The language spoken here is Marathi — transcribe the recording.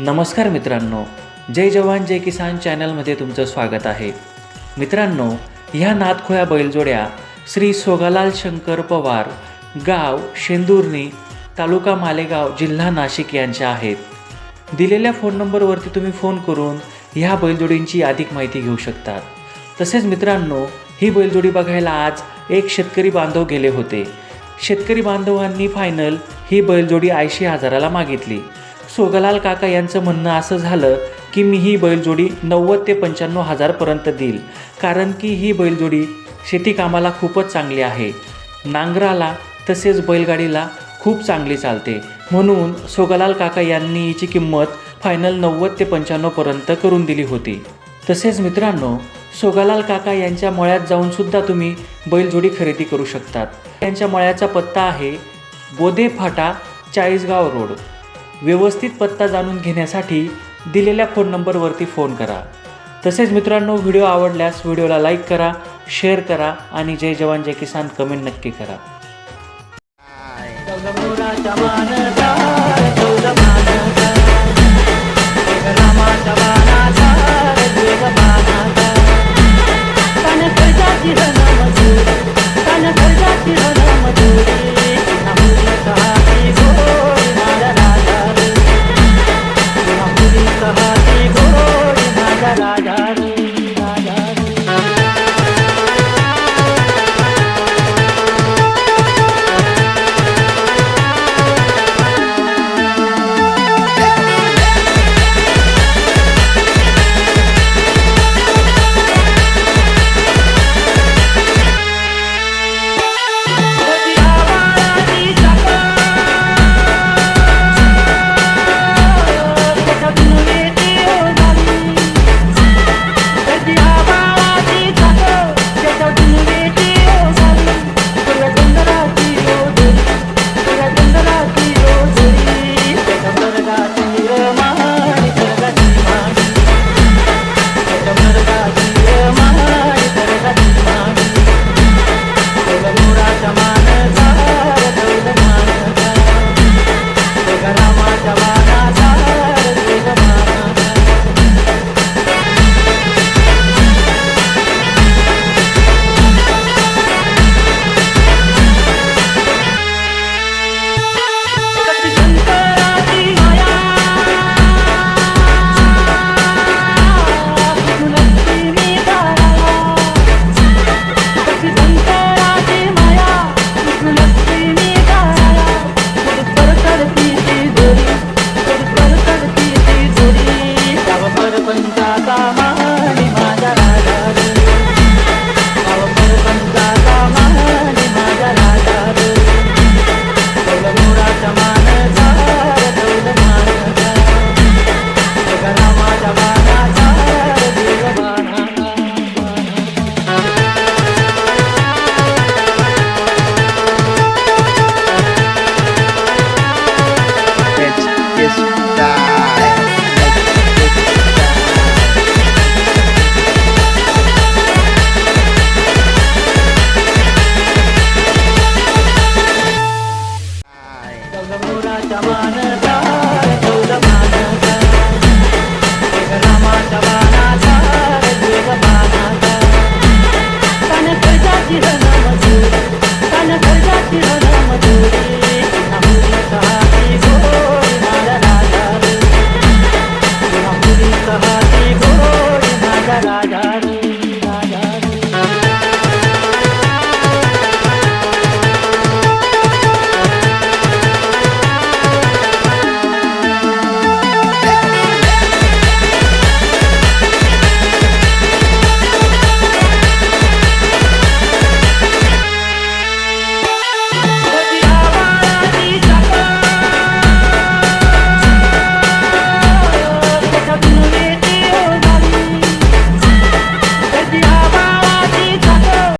नमस्कार मित्रांनो जय जवान जय किसान चॅनलमध्ये तुमचं स्वागत आहे. मित्रांनो ह्या नादखोळ्या बैलजोड्या श्री सोगालाल शंकर पवार गाव शेंदुर्णी तालुका मालेगाव जिल्हा नाशिक यांच्या आहेत. दिलेल्या फोन नंबरवरती तुम्ही फोन करून ह्या बैलजोडींची अधिक माहिती घेऊ शकतात. तसेच मित्रांनो ही बैलजोडी बघायला आज एक शेतकरी बांधव गेले होते. शेतकरी बांधवांनी फायनल ही बैलजोडी ऐंशी हजाराला मागितली. सोगलाल काका यांचं म्हणणं असं झालं की मी ही बैलजोडी नव्वद ते पंच्याण्णव हजारपर्यंत देईल. कारण की ही बैलजोडी शेती कामाला खूपच चांगली आहे. नांगराला तसेच बैलगाडीला खूप चांगली चालते. म्हणून सोगलाल काका यांनी हिची किंमत फायनल नव्वद ते पंच्याण्णवपर्यंत करून दिली होती. तसेच मित्रांनो सोगालाल काका यांच्या मळ्यात जाऊनसुद्धा तुम्ही बैलजोडी खरेदी करू शकतात. त्यांच्या मळ्याचा पत्ता आहे बोधे फाटा चाळीसगाव रोड. व्यवस्थित पत्ता जाणून घेण्यासाठी दिलेल्या फोन नंबरवरती फोन करा. तसेच मित्रांनो व्हिडिओ आवडल्यास व्हिडिओला लाईक करा शेअर करा आणि जय जवान जय किसान कमेंट नक्की करा.